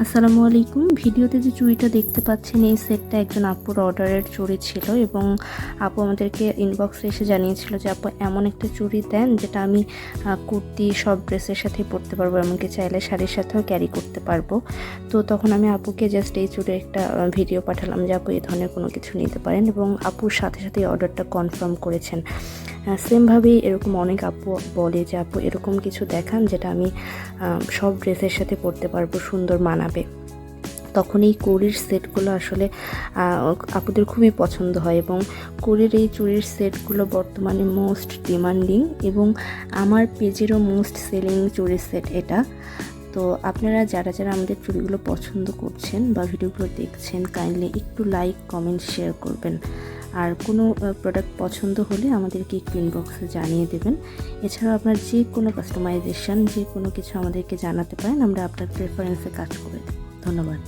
আসসালামু আলাইকুম। ভিডিওতে যে চুড়িটা দেখতে পাচ্ছেন, এই সেটটা একজন আপুর অর্ডারের চুড়ি ছিল এবং আপু আমাদেরকে ইনবক্সে এসে জানিয়েছিল যে, আপু, এমন একটা চুড়ি দেন যেটা আমি কুর্তি, সব ড্রেসের সাথে পরতে পারব। এমনকি চাইলে শাড়ির সাথেও ক্যারি করতে পারব। তো তখন আমি আপুকে জাস্ট এই চুড়ির একটা ভিডিও পাঠালাম যে, আপু এই ধরনের কোনো কিছু নিতে পারেন। এবং আপুর সাথে সাথে অর্ডারটা কনফার্ম করেছেন। সেমভাবেই এরকম অনেক আপু বলে যে, আপু, এরকম কিছু দেখান যেটা আমি সব ড্রেসের সাথে পরতে পারব সুন্দর মানাবে তখন এই কুড়ির সেটগুলো আসলে আপুদের খুবই পছন্দ হয় এবং কুড়ির এই চুড়ির সেটগুলো বর্তমানে মোস্ট ডিমান্ডিং এবং আমার পেজেরও মোস্ট সেলিং চুড়ির সেট এটা। তো আপনারা যারা যারা আমাদের চুড়িগুলো পছন্দ করছেন বা ভিডিওগুলো দেখছেন কাইন্ডলি একটু লাইক কমেন্ট শেয়ার করবেন। আর কোনো প্রোডাক্ট পছন্দ হলে আমাদেরকে একটু ইনবক্সে জানিয়ে দেবেন। এছাড়াও আপনার যে কোনো কাস্টমাইজেশান যে কোনো কিছু আমাদেরকে জানাতে পারেন, আমরা আপনার প্রেফারেন্সে কাজ করে ধন্যবাদ।